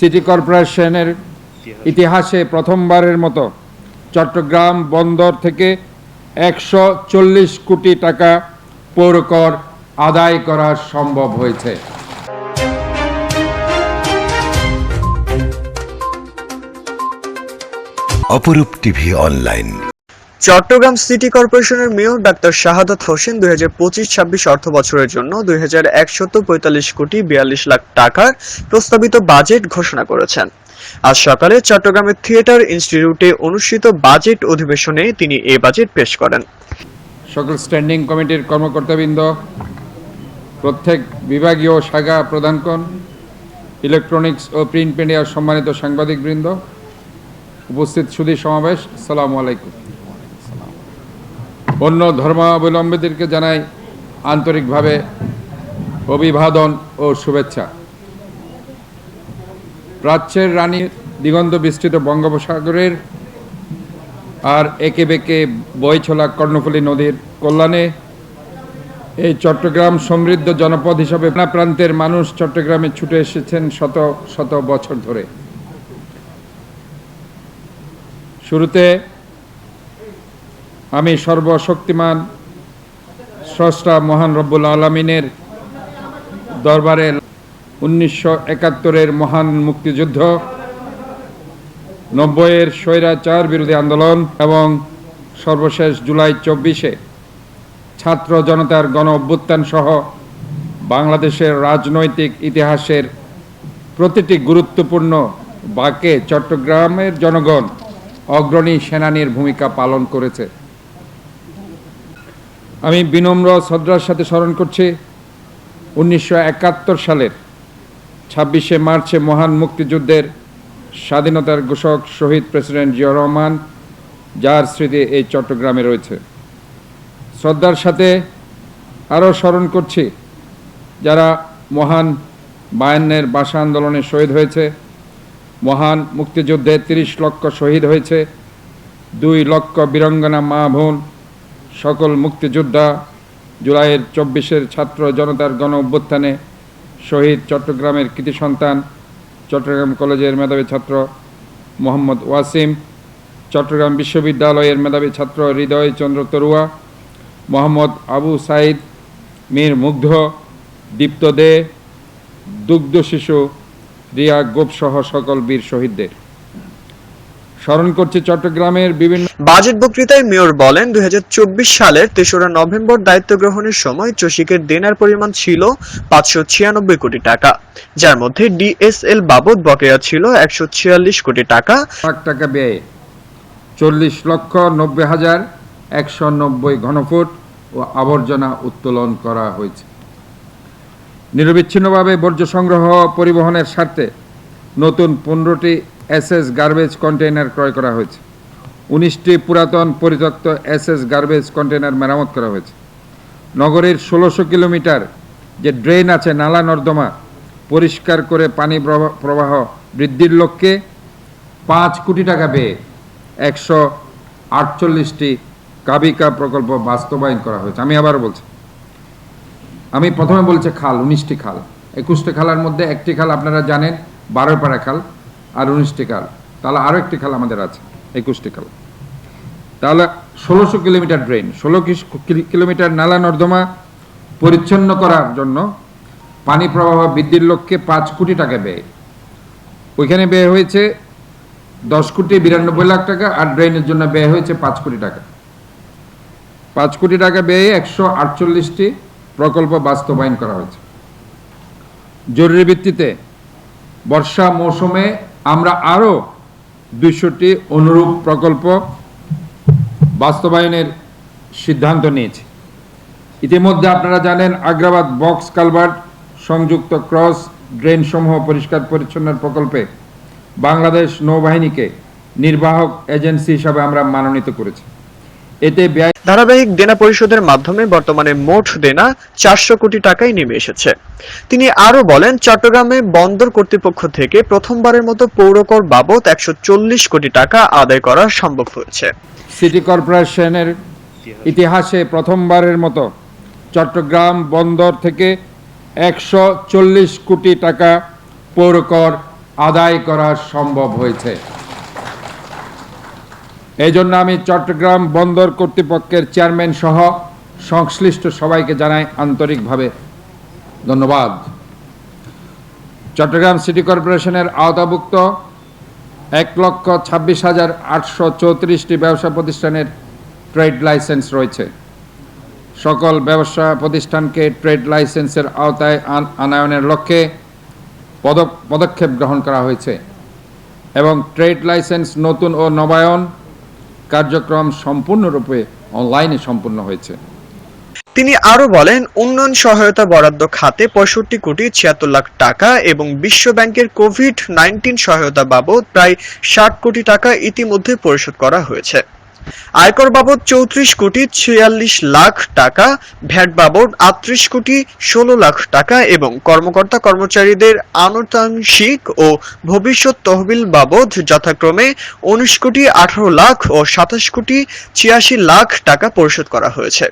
City কর্পোরেশনের ইতিহাসে। প্রথমবারের মতো চট্টগ্রাম বন্দর থেকে একশো চল্লিশ কোটি টাকা পৌরকর আদায় করা সম্ভব হয়েছে। অপরূপ টিভি অনলাইন। চট্টগ্রাম সিটি কর্পোরেশনের মেয়র ডাক্তার শাহাদাত হোসেন দুই হাজার পঁচিশ ছাব্বিশ অর্থ বছরের জন্য দুই হাজার পঁয়তাল্লিশ কোটি বিয়াল্লিশ লাখ টাকার প্রস্তাবিত বাজেট ঘোষণা করেছেন। আজ সকালে চট্টগ্রামের থিয়েটার ইনস্টিটিউটে অনুষ্ঠিত বাজেট অধিবেশনে তিনি এ বাজেট পেশ করেন। সকল স্ট্যান্ডিং কমিটির কর্মকর্তাবৃন্দ, প্রত্যেক বিভাগীয় শাখা প্রধানগণ, ইলেকট্রনিক্স ও প্রিন্ট মিডিয়ার সম্মানিত সাংবাদিকবৃন্দ, উপস্থিত সুধী সমাবেশ। সালামু আলাইকুম। অন্য ধর্মাবলম্বীদেরকে জানাই আন্তরিকভাবে অভিবাদন ও শুভেচ্ছা। প্রাচ্যের রানী দিগন্ত বিস্তৃত বঙ্গোপসাগরের আর একে বেঁকে বই ছোলা কর্ণফুলী নদীর কল্যাণে এই চট্টগ্রাম সমৃদ্ধ জনপদ হিসাবে প্রান্তের মানুষ চট্টগ্রামে ছুটে এসেছেন শত শত বছর ধরে। শুরুতে আমি সর্বশক্তিমান, স্রষ্টা মহান রব্বুল আলমিনের দরবারে উনিশশো একাত্তরের মহান মুক্তিযুদ্ধ, নব্বইয়ের স্বৈরাচার বিরোধী আন্দোলন এবং সর্বশেষ জুলাই চব্বিশে ছাত্র জনতার গণ অভ্যুত্থান সহ বাংলাদেশের রাজনৈতিক ইতিহাসের প্রতিটি গুরুত্বপূর্ণ বাকে চট্টগ্রামের জনগণ অগ্রণী সেনানীর ভূমিকা পালন করেছে। আমি বিনম্র শ্রদ্ধার সাথে স্মরণ করছি, উনিশশো একাত্তর সালের ছাব্বিশে মার্চে মহান মুক্তিযুদ্ধের স্বাধীনতার ঘোষক শহীদ প্রেসিডেন্ট জিয়া রহমান, যার স্মৃতি এই চট্টগ্রামে রয়েছে। শ্রদ্ধার সাথে আরও স্মরণ করছি, যারা মহান বায়ান্নের ভাষা আন্দোলনে শহীদ হয়েছে, মহান মুক্তিযুদ্ধে তিরিশ লক্ষ শহীদ হয়েছে, দুই লক্ষ বীরঙ্গনা মা বোন সকল মুক্তিযোদ্ধা জুলাইয়ের চব্বিশের ছাত্র জনতার গণ অভ্যুত্থানে শহীদ চট্টগ্রামের কৃতি সন্তান, চট্টগ্রাম কলেজের মেধাবী ছাত্র মোহাম্মদ ওয়াসিম, চট্টগ্রাম বিশ্ববিদ্যালয়ের মেধাবী ছাত্র হৃদয় চন্দ্র তরুয়া, মোহাম্মদ আবু সাইদ, মীর মুগ্ধ, দীপ্ত দে, দুগ্ধ শিশু রিয়া গোপসহ সকল বীর শহীদদের। স্মরণ করছে চট্টগ্রামের বিভিন্ন বাজেট বক্তৃতায় মেয়র বলেন দুই সালের তেসরা নভেম্বর দায়িত্ব গ্রহণের সময় চসিকের দেনার পরিমাণ ছিল পাঁচশো ছিয়ানব্বই কোটি টাকা যার মধ্যে ডিএসএল বাবদ বকেয়া ছিল একশো ছিয়াল্লিশ কোটি টাকা। লাখ টাকা ব্যয়ে চল্লিশ লক্ষ নব্বই হাজার একশো নব্বই ঘনফুট ও আবর্জনা উত্তোলন করা হয়েছে। নিরবিচ্ছিন্নভাবে বর্জ্য সংগ্রহ পরিবহনের স্বার্থে নতুন পনেরোটি এসএস গার্বেজ কন্টেইনার ক্রয় করা হয়েছে। উনিশটি পুরাতন পরিত্যক্ত এসএস গার্বেজ কন্টেইনার মেরামত করা হয়েছে। নগরীর ষোলোশো কিলোমিটার যে ড্রেন আছে নালা নর্দমা, পরিষ্কার করে পানি প্রবাহ- বৃদ্ধির লক্ষ্যে পাঁচ কোটি টাকা ব্যয়ে একশো আটচল্লিশটি কাবিকা প্রকল্প বাস্তবায়ন করা হয়েছে। আমি আবার বলছি, আমি প্রথমে বলছি খাল, উনিশটি খাল। একুশটি খালের মধ্যে একটি খাল আপনারা জানেন, বারোপাড়া খাল। আর উনিশটি খাল তাহলে আরও একটি খাল আমাদের আছে, একুশটি খাল তাহলে ষোলোশো কিলোমিটার ড্রেন, ষোলো কিলোমিটার নালা নর্দমা পরিচ্ছন্ন করার জন্য পানি প্রবাহ বৃদ্ধির লক্ষ্যে পাঁচ কোটি টাকা ব্যয়। ওইখানে ব্যয় হয়েছে দশ কোটি বিরানব্বই লাখ টাকা আর ড্রেনের জন্য ব্যয় হয়েছে পাঁচ কোটি টাকা। পাঁচ কোটি টাকা ব্যয়ে একশো আটচল্লিশটি প্রকল্প বাস্তবায়ন করা হয়েছে। জরুরি ভিত্তিতে বর্ষা মৌসুমে আমরা আরও দুইশোটি অনুরূপ প্রকল্প বাস্তবায়নের সিদ্ধান্ত নিয়েছি। ইতিমধ্যে আপনারা জানেন, আগ্রাবাদ বক্স কালভার্ট, সংযুক্ত ক্রস ড্রেন সমূহ পরিষ্কার পরিচ্ছন্নের প্রকল্পে বাংলাদেশ নৌবাহিনীকে নির্বাহক এজেন্সি হিসাবে আমরা মনোনীত করেছি। এতে ব্যয় ধারাবাহিক দেনা পরিশোধের মাধ্যমে বর্তমানে মোট দেনা চারশো কোটি টাকায় নেমে এসেছে। তিনি আরও বলেন চট্টগ্রামে বন্দর কর্তৃপক্ষ থেকে প্রথমবারের মতো পৌরকর বাবদ একশো চল্লিশ কোটি টাকা আদায় করা সম্ভব হয়েছে। সিটি কর্পোরেশনের ইতিহাসে প্রথমবারের মতো চট্টগ্রাম বন্দর থেকে একশো চল্লিশ কোটি টাকা পৌরকর আদায় করা সম্ভব হয়েছে। এই জন্য আমি চট্টগ্রাম বন্দর কর্তৃপক্ষের চেয়ারম্যান সহ সংশ্লিষ্ট সবাইকে জানাই আন্তরিকভাবে ধন্যবাদ। চট্টগ্রাম সিটি কর্পোরেশনের আওতাভুক্ত এক লক্ষ ছাব্বিশ হাজার আটশো চৌত্রিশটি ব্যবসা প্রতিষ্ঠানের ট্রেড লাইসেন্স রয়েছে। সকল ব্যবসা প্রতিষ্ঠানকে ট্রেড লাইসেন্সের আওতায় আন- আনায়নের লক্ষ্যে পদক- পদক্ষেপ গ্রহণ করা হয়েছে এবং ট্রেড লাইসেন্স নতুন ও নবায়ন কার্যক্রম সম্পূর্ণরূপে অনলাইনে সম্পূর্ণ হয়েছে। তিনি আরও বলেন, উন্নয়ন সহায়তা বরাদ্দ খাতে পঁয়ষট্টি কোটি ছিয়াত্তর লাখ টাকা এবং বিশ্ব ব্যাংকের কোভিড নাইন্টিন সহায়তা বাবদ প্রায় ষাট কোটি টাকা ইতিমধ্যে পরিশোধ করা হয়েছে। আয়কর বাবদ চৌত্রিশ কোটি ছিয়াল্লিশ লাখ টাকা, ভ্যাট বাবদ আটত্রিশ কোটি ষোলো লাখ টাকা এবং কর্মকর্তা কর্মচারীদের আনুষ্ঠানিক ও ভবিষ্যৎ তহবিল বাবদ যথাক্রমে উনিশ কোটি আঠারো লাখ ও সাতাশ কোটি ছিয়াশি লাখ টাকা পরিশোধ করা হয়েছে।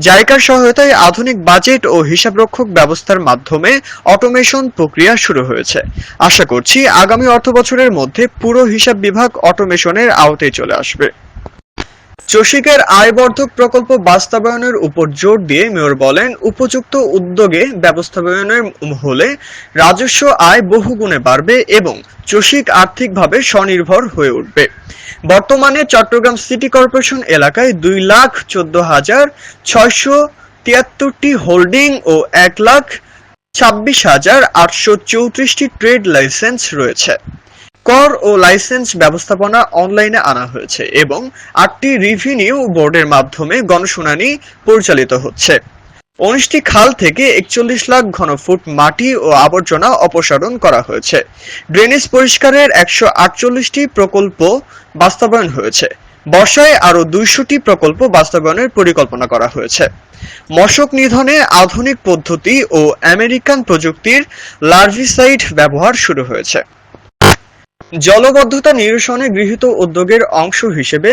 জাইকার সহায়তায় আধুনিক বাজেট ও হিসাবরক্ষক ব্যবস্থার মাধ্যমে অটোমেশন প্রক্রিয়া শুরু হয়েছে। আশা করছি আগামী অর্থ বছরের মধ্যে পুরো হিসাব বিভাগ অটোমেশনের আওতায় চলে আসবে। চসিকের আয়বর্ধক প্রকল্প বাস্তবায়নের উপর জোর দিয়ে মেয়র বলেন, উপযুক্ত উদ্যোগে ব্যবস্থাপনের হলে রাজস্ব আয় বহুগুণে বাড়বে এবং চসিক আর্থিকভাবে স্বনির্ভর হয়ে উঠবে। বর্তমানে চট্টগ্রাম সিটি কর্পোরেশন এলাকায় দুই লাখ চোদ্দ হাজার ছয়শো তিয়াত্তরটি হোল্ডিং ও এক লাখ ছাব্বিশ হাজার আটশো চৌত্রিশটি ট্রেড লাইসেন্স রয়েছে। কর ও লাইসেন্স ব্যবস্থাপনা অনলাইনে আনা হয়েছে এবং আটটি রিভিনিউ বোর্ডের মাধ্যমে গণশুনানি পরিচালিত হচ্ছে। উনিশটি খাল থেকে একচল্লিশ লাখ ঘনফুট মাটি ও আবর্জনা অপসারণ করা হয়েছে। ড্রেনেজ পরিষ্কারের একশো আটচল্লিশটি প্রকল্প বাস্তবায়ন হয়েছে। বর্ষায় আরও দুইশোটি প্রকল্প বাস্তবায়নের পরিকল্পনা করা হয়েছে। মশক নিধনে আধুনিক পদ্ধতি ও আমেরিকান প্রযুক্তির লার্ভিসাইড ব্যবহার শুরু হয়েছে। জলবদ্ধতা নিরসনে গৃহীত উদ্যোগের অংশ হিসেবে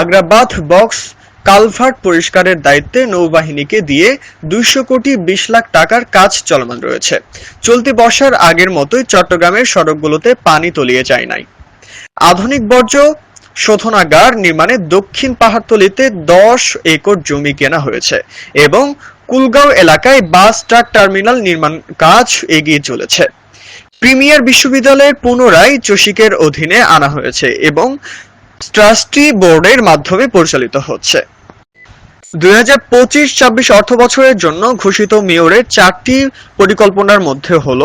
আগ্রাবাদ বক্স কালভার্ট পরিষ্কারের দায়িত্বে নৌবাহিনীকে দিয়ে দুইশো কোটি বিশ লাখ টাকার কাজ চলমান রয়েছে। চলতি বর্ষার আগের মতোই চট্টগ্রামের সড়কগুলোতে পানি তলিয়ে যায় নাই। আধুনিক বর্জ্য শোধনাগার নির্মাণে দক্ষিণ পাহাড়তলিতে দশ একর জমি কেনা হয়েছে এবং কুলগাঁও এলাকায় বাস ট্রাক টার্মিনাল নির্মাণ কাজ এগিয়ে চলেছে। প্রিমিয়ার বিশ্ববিদ্যালয়ের পুনরায় চসিকের অধীনে আনা হয়েছে এবং ট্রাস্টি বোর্ডের মাধ্যমে পরিচালিত হচ্ছে। দুই হাজার পঁচিশ ছাব্বিশ অর্থ বছরের জন্য ঘোষিত মেয়রের চারটি পরিকল্পনার মধ্যে হল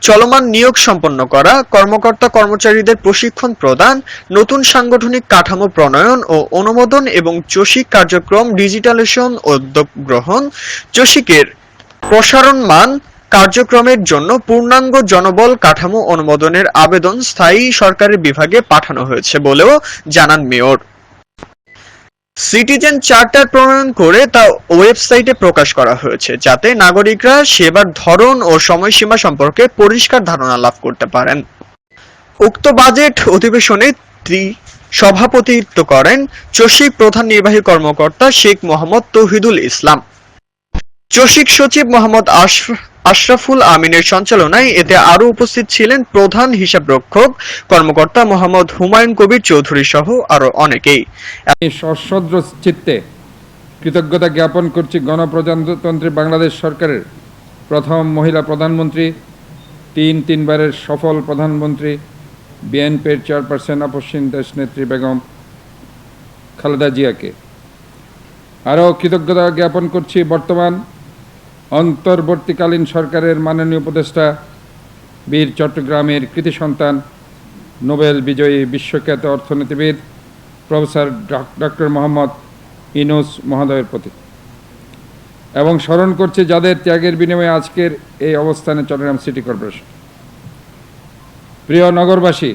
চলমান নিয়োগ সম্পন্ন করা, কর্মকর্তা কর্মচারীদের প্রশিক্ষণ প্রদান, নতুন সাংগঠনিক কাঠামো প্রণয়ন ও অনুমোদন এবং চসিক কার্যক্রম ডিজিটালেশন উদ্যোগ গ্রহণ চসিকের প্রসারণ মান কার্যক্রমের জন্য পূর্ণাঙ্গ জনবল কাঠামো অনুমোদনের আবেদন স্থায়ী সরকারের বিভাগে পাঠানো হয়েছে বলেও জানান মেয়র। সিটিজেন চার্টার প্রণয়ন করে তা ওয়েবসাইটে প্রকাশ করা হয়েছে, যাতে নাগরিকরা সেবার ধরন ও সময়সীমা সম্পর্কে পরিষ্কার ধারণা লাভ করতে পারেন। উক্ত বাজেট অধিবেশনে সভাপতিত্ব করেন চসিক প্রধান নির্বাহী কর্মকর্তা শেখ মোহাম্মদ তৌহিদুল ইসলাম। চসিক সচিব মোহাম্মদ আশর- আশরাফুল আমিনের সঞ্চালনায় এতে আরও উপস্থিত ছিলেন প্রধান হিসাবরক্ষক কর্মকর্তা মোহাম্মদ হুমায়ুন কবির চৌধুরী সহ আরও অনেকেই। সশ্রদ্র চিত্তে কৃতজ্ঞতা জ্ঞাপন করছি গণপ্রজাতন্ত্রী বাংলাদেশ সরকারের প্রথম মহিলা প্রধানমন্ত্রী, তিন তিনবারের সফল প্রধানমন্ত্রী, বিএনপির চেয়ারপারসন আপসীন দেশ নেত্রী বেগম খালেদা জিয়াকে। আরও কৃতজ্ঞতা জ্ঞাপন করছি বর্তমান অন্তর্বর্তীকালীন সরকারের মাননীয় উপদেষ্টা বীর চট্টগ্রামের কৃতি সন্তান, নোবেল বিজয়ী বিশ্বখ্যাত অর্থনীতিবিদ প্রফেসর ডক্টর মোহাম্মদ ইনুস মহোদয়ের প্রতি। এবং স্মরণ করছে যাদের ত্যাগের বিনিময়ে আজকের এই অবস্থানে চট্টগ্রাম সিটি কর্পোরেশন। প্রিয় নগরবাসী,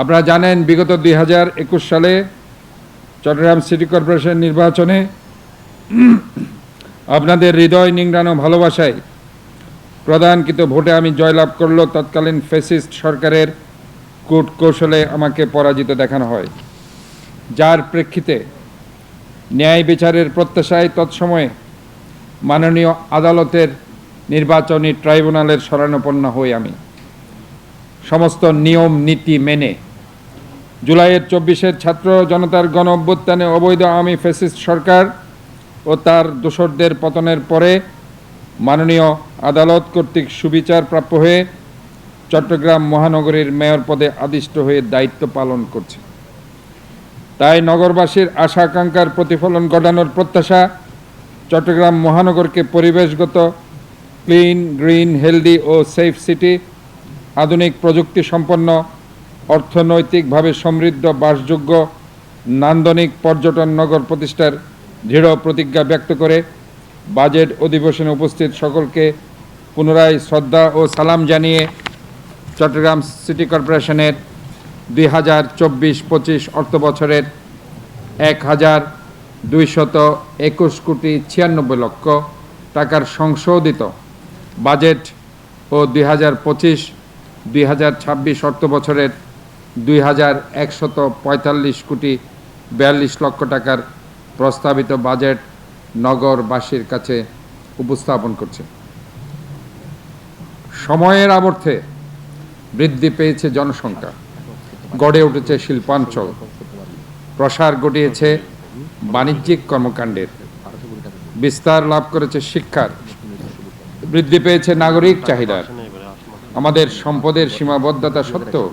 আপনারা জানেন বিগত দুই হাজার একুশ সালে চট্টগ্রাম সিটি কর্পোরেশন নির্বাচনে আপনাদের হৃদয় নিংড়ানো ভালোবাসায় প্রদানকৃত ভোটে আমি জয়লাভ করল তৎকালীন ফেসিস্ট সরকারের কূট কৌশলে আমাকে পরাজিত দেখানো হয়। যার প্রেক্ষিতে ন্যায় বিচারের প্রত্যাশায় তৎসময়ে মাননীয় আদালতের নির্বাচনী ট্রাইব্যুনালের শরণাপন্ন হই আমি। সমস্ত নিয়ম, নীতি মেনে জুলাইয়ের চব্বিশের ছাত্র জনতার গণ অভ্যুত্থানে অবৈধ আমি ফ্যাসিস্ট সরকার ও তার দোসরদের পতনের পরে মাননীয় আদালত কর্তৃক সুবিচার প্রাপ্য হয়ে চট্টগ্রাম মহানগরীর মেয়র পদে আদিষ্ট হয়ে দায়িত্ব পালন করছে। তাই নগরবাসীর আশা আকাঙ্ক্ষার প্রতিফলন ঘটানোর প্রত্যাশা চট্টগ্রাম মহানগরকে পরিবেশগত, ক্লিন, গ্রিন, হেলদি ও সেফ সিটি, আধুনিক প্রযুক্তি সম্পন্ন অর্থনৈতিকভাবে সমৃদ্ধ, বাসযোগ্য, নান্দনিক পর্যটন নগর প্রতিষ্ঠার দৃঢ় প্রতিজ্ঞা ব্যক্ত করে বাজেট অধিবেশনে উপস্থিত সকলকে পুনরায় শ্রদ্ধা ও সালাম জানিয়ে চট্টগ্রাম সিটি কর্পোরেশনের দুই হাজার চব্বিশ পঁচিশ অর্থ বছরের এক হাজার দুইশত একুশ কোটি ছিয়ানব্বই লক্ষ টাকার সংশোধিত বাজেট ও দুই হাজার পঁচিশ দুই হাজার ছাব্বিশ অর্থ বছরের দুই হাজার একশত পঁয়তাল্লিশ কোটি বিয়াল্লিশ লক্ষ টাকার প্রস্তাবিত বাজেট নগরবাসীর কাছে উপস্থাপন করছে। সময়ের আবর্তে বৃদ্ধি পেয়েছে জনসংখ্যা, গড়ে উঠেছে শিল্পাঞ্চল, প্রসার ঘটিয়েছে বাণিজ্যিক কর্মকাণ্ডের, বিস্তার লাভ করেছে শিক্ষার, বৃদ্ধি পেয়েছে নাগরিক চাহিদার। আমাদের সম্পদের সীমাবদ্ধতা সত্ত্বেও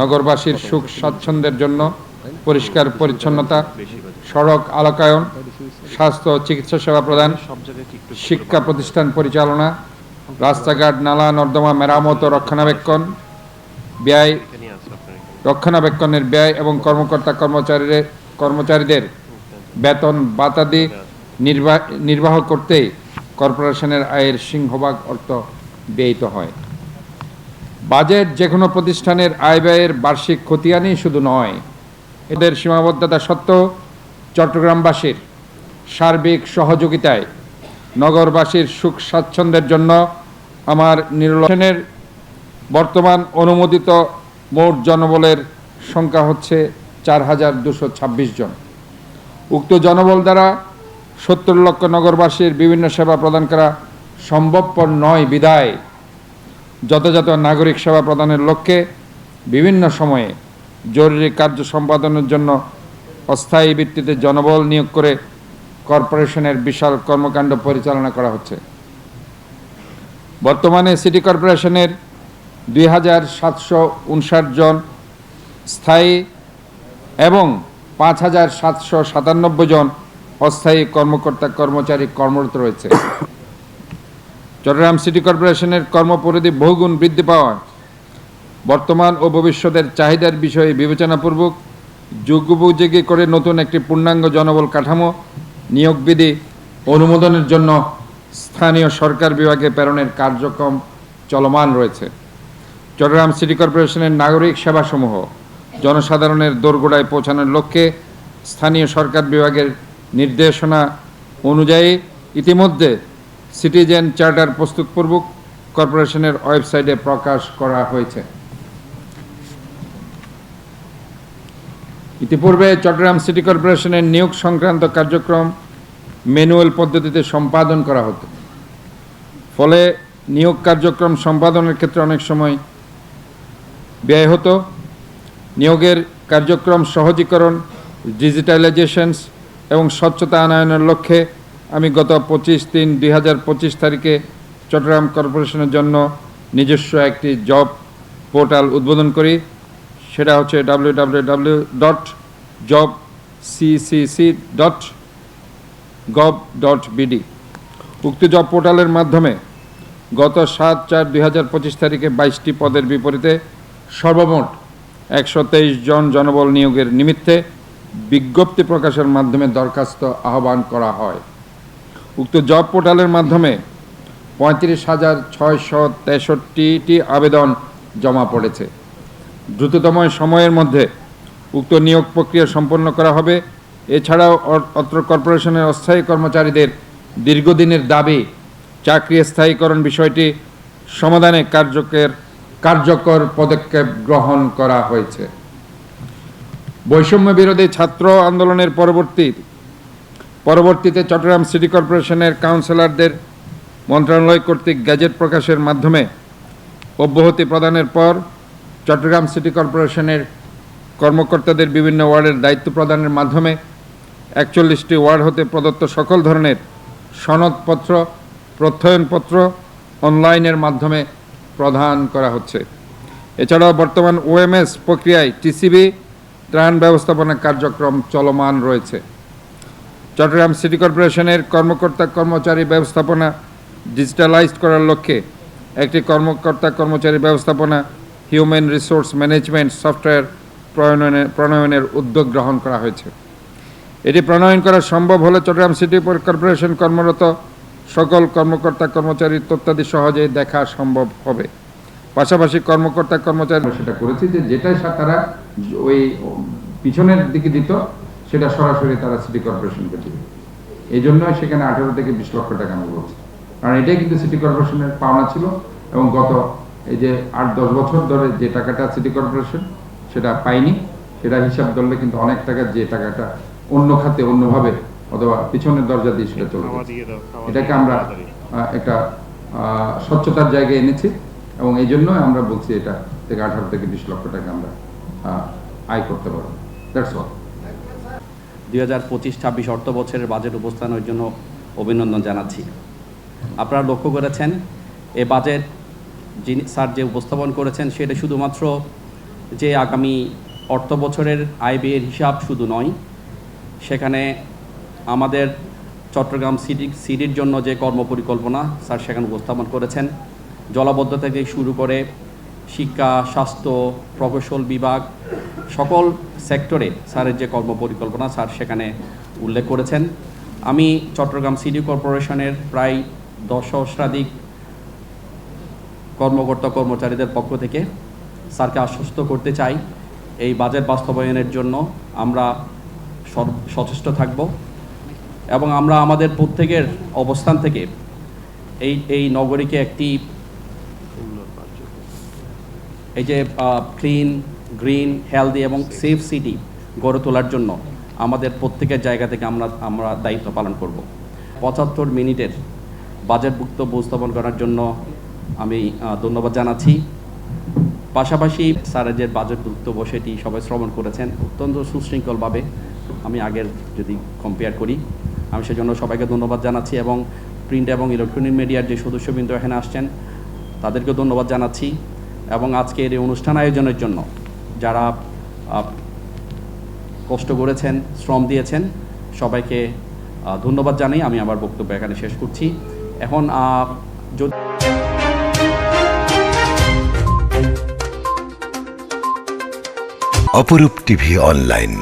নগরবাসীর সুখ স্বাচ্ছন্দ্যের জন্য পরিষ্কার পরিচ্ছন্নতা সড়ক, আলোকায়ন, স্বাস্থ্য, চিকিৎসা সেবা প্রদান, শিক্ষা প্রতিষ্ঠান পরিচালনা, রাস্তাঘাট, নালা, নর্দমা, মেরামত ও রক্ষণাবেক্ষণ, ব্যয়, রক্ষণাবেক্ষণের ব্যয় এবং কর্মকর্তা কর্মচারীদের কর্মচারীদের বেতন বাতাদি নির্বাহ করতেই কর্পোরেশনের আয়ের সিংহভাগ অর্থ ব্যয়িত হয়। বাজেট যে কোনো প্রতিষ্ঠানের আয় ব্যয়ের বার্ষিক খতিয়ানই শুধু নয়, এদের সীমাবদ্ধতা সত্ত্বেও চট্টগ্রামবাসীর সার্বিক সহযোগিতায় নগরবাসীর সুখ স্বাচ্ছন্দ্যের জন্য আমার নির্বাচনের বর্তমান অনুমোদিত মোট জনবলের সংখ্যা হচ্ছে চার হাজার দুশো ছাব্বিশ জন। উক্ত জনবল দ্বারা সত্তর লক্ষ নগরবাসীর বিভিন্ন সেবা প্রদান করা সম্ভবপর নয় বিদায়। যথাযথ নাগরিক সেবা প্রদানের লক্ষ্যে বিভিন্ন সময়ে জরুরি কার্য সম্পাদনের জন্য অস্থায়ী ভিত্তিতে জনবল নিয়োগ করে কর্পোরেশনের বিশাল কর্মকাণ্ড পরিচালনা করা হচ্ছে। বর্তমানে সিটি কর্পোরেশনের দুই হাজার সাতশো উনষাট জন স্থায়ী এবং পাঁচ হাজার সাতশো সাতানব্বই জন অস্থায়ী কর্মকর্তা কর্মচারী কর্মরত রয়েছে। চট্টগ্রাম সিটি কর্পোরেশনের কর্মপরিধি বহুগুণ বৃদ্ধি পাওয়ায় বর্তমান ও ভবিষ্যতের চাহিদার বিষয়ে বিবেচনাপূর্বক যোগ্যোপযোগী করে নতুন একটি পূর্ণাঙ্গ জনবল কাঠামো নিয়োগ বিধি অনুমোদনের জন্য স্থানীয় সরকার বিভাগে প্রেরণের কার্যক্রম চলমান রয়েছে। চট্টগ্রাম সিটি কর্পোরেশনের নাগরিক সেবাসমূহ জনসাধারণের দোরগোড়ায় পৌঁছানোর লক্ষ্যে স্থানীয় সরকার বিভাগের নির্দেশনা অনুযায়ী ইতিমধ্যে সিটিজেন চার্টার প্রস্তুতপূর্বক কর্পোরেশনের ওয়েবসাইটে প্রকাশ করা হয়েছে। ইতিপূর্বে চট্টগ্রাম সিটি কর্পোরেশনের নিয়োগ সংক্রান্ত কার্যক্রম ম্যানুয়াল পদ্ধতিতে সম্পাদন করা হতো। ফলে নিয়োগ কার্যক্রম সম্পাদনের ক্ষেত্রে অনেক সময় ব্যয় হতো। নিয়োগের কার্যক্রম সহজীকরণ, ডিজিটালাইজেশনস এবং স্বচ্ছতা আনয়নের লক্ষ্যে আমি গত পঁচিশ তিন দুই তারিখে চট্টগ্রাম কর্পোরেশনের জন্য নিজস্ব একটি জব পোর্টাল উদ্বোধন করি। সেটা হচ্ছে W W W dot job CCC dot gov dot BD উক্ত জব পোর্টালের মাধ্যমে গত সাত চার দুই হাজার পঁচিশ তারিখে বাইশটি পদের বিপরীতে সর্বমোট একশো তেইশ জন জনবল নিয়োগের নিমিত্তে বিজ্ঞপ্তি প্রকাশের মাধ্যমে দরখাস্ত আহ্বান করা হয়। উক্ত জব পোর্টালের মাধ্যমে পঁয়ত্রিশ হাজার ছয়শো তেষট্টিটি আবেদন জমা পড়েছে। দ্রুততম সময়ের মধ্যে উক্ত নিয়োগ প্রক্রিয়া সম্পন্ন করা হবে। এছাড়াও অত্র কর্পোরেশনের অস্থায়ী কর্মচারীদের দীর্ঘদিনের দাবি, চাকরি স্থায়ীকরণ বিষয়টি সমাধানে কার্যকের, কার্যকর পদক্ষেপ গ্রহণ করা হয়েছে। বৈষম্য বিরোধী ছাত্র আন্দোলনের পরবর্তী, পরবর্তীতে চট্টগ্রাম সিটি কর্পোরেশনের কাউন্সিলরদের মন্ত্রণালয় কর্তৃক গ্যাজেট প্রকাশের মাধ্যমে অব্যাহতি প্রদানের পর চট্টগ্রাম সিটি কর্পোরেশনের কর্মকর্তাদের বিভিন্ন ওয়ার্ডের দায়িত্ব প্রদানের মাধ্যমে একচল্লিশটি ওয়ার্ড হতে প্রদত্ত সকল ধরনের সনদপত্র, প্রত্যয়নপত্র অনলাইনের মাধ্যমে প্রদান করা হচ্ছে। এছাড়াও বর্তমান ওএমএস প্রক্রিয়ায় টিসিবি, ত্রাণ ব্যবস্থাপনা কার্যক্রম চলমান রয়েছে। চট্টগ্রাম সিটি কর্পোরেশনের কর্মকর্তা কর্মচারী ব্যবস্থাপনা ডিজিটালাইজড করার লক্ষ্যে একটি কর্মকর্তা কর্মচারী ব্যবস্থাপনা হিউম্যান রিসোর্স ম্যানেজমেন্ট সফটওয়্যার প্রণয়নের প্রণয়নের উদ্যোগ গ্রহণ করা হয়েছে। এটি প্রণয়ন করা সম্ভব হলে চট্টগ্রাম সিটি কর্পোরেশন কর্মরত সকল কর্মকর্তা কর্মচারী তথ্যাদি সহজেই দেখা সম্ভব হবে। পাশাপাশি কর্মকর্তা কর্মচারী সেটা করেছি যে যেটাই তারা ওই পিছনের দিকে দিত, সেটা সরাসরি তারা সিটি কর্পোরেশনকে দিবে এই জন্য সেখানে আঠারো থেকে বিশ লক্ষ টাকা আমি বলছি। কারণ এটাই কিন্তু সিটি কর্পোরেশনের পাওনা ছিল এবং গত এই যে আট দশ বছর ধরে যে টাকাটা সিটি কর্পোরেশন সেটা পাইনি সেটা হিসাব ধরলে কিন্তু অনেক টাকা যে টাকাটা অন্য খাতে অন্যভাবে অথবা পিছনের দরজা দিয়ে সেটা চলে এটাকে আমরা একটা স্বচ্ছতার জায়গায় এনেছি এবং এই জন্য আমরা বলছি এটা থেকে আঠারো থেকে বিশ লক্ষ টাকা আমরা আয় করতে পারব। দ্যাটস অল দুই হাজার পঁচিশ ছাব্বিশ অর্থ বছরের বাজেট উপস্থানের জন্য অভিনন্দন জানাচ্ছি। আপনারা লক্ষ্য করেছেন এ বাজেট যিনি স্যার যে উপস্থাপন করেছেন, সেটা শুধুমাত্র যে আগামী অর্থ বছরের আয় ব্যয়ের হিসাব শুধু নয়, সেখানে আমাদের চট্টগ্রাম সিটি, সিটির জন্য যে কর্মপরিকল্পনা স্যার সেখানে উপস্থাপন করেছেন, জলাবদ্ধ থেকে শুরু করে শিক্ষা, স্বাস্থ্য, প্রকৌশল বিভাগ, সকল সেক্টরে স্যারের যে কর্মপরিকল্পনা স্যার সেখানে উল্লেখ করেছেন। আমি চট্টগ্রাম সিটি কর্পোরেশনের প্রায় দশ সহস্রাধিক কর্মকর্তা কর্মচারীদের পক্ষ থেকে স্যারকে আশ্বস্ত করতে চাই, এই বাজেট বাস্তবায়নের জন্য আমরা সচেষ্ট থাকব এবং আমরা আমাদের প্রত্যেকের অবস্থান থেকে এই এই নগরীকে একটি এই যে ক্লিন গ্রিন হেলদি এবং সেফ সিটি গড়ে তোলার জন্য আমাদের প্রত্যেকের জায়গা থেকে আমরা আমরা দায়িত্ব পালন করব। পঁচাত্তর মিনিটের বাজেটভুক্ত উপস্থাপন করার জন্য আমি ধন্যবাদ জানাচ্ছি। পাশাপাশি স্যারের যে বাজেটভুক্ত সেটি সবাই শ্রবণ করেছেন অত্যন্ত সুশৃঙ্খলভাবে। আমি আগের যদি কম্পেয়ার করি, আমি সেজন্য সবাইকে ধন্যবাদ জানাচ্ছি এবং প্রিন্ট এবং ইলেকট্রনিক মিডিয়ার যে সদস্যবৃন্দ এখানে আসছেন তাদেরকে ধন্যবাদ জানাচ্ছি এবং আজকের এই অনুষ্ঠান আয়োজনের জন্য যারা কষ্ট করেছেন, শ্রম দিয়েছেন, সবাইকে ধন্যবাদ জানাই। আমি আমার বক্তব্য এখানে শেষ করছি। এখন যদি অপরূপ টিভি অনলাইন।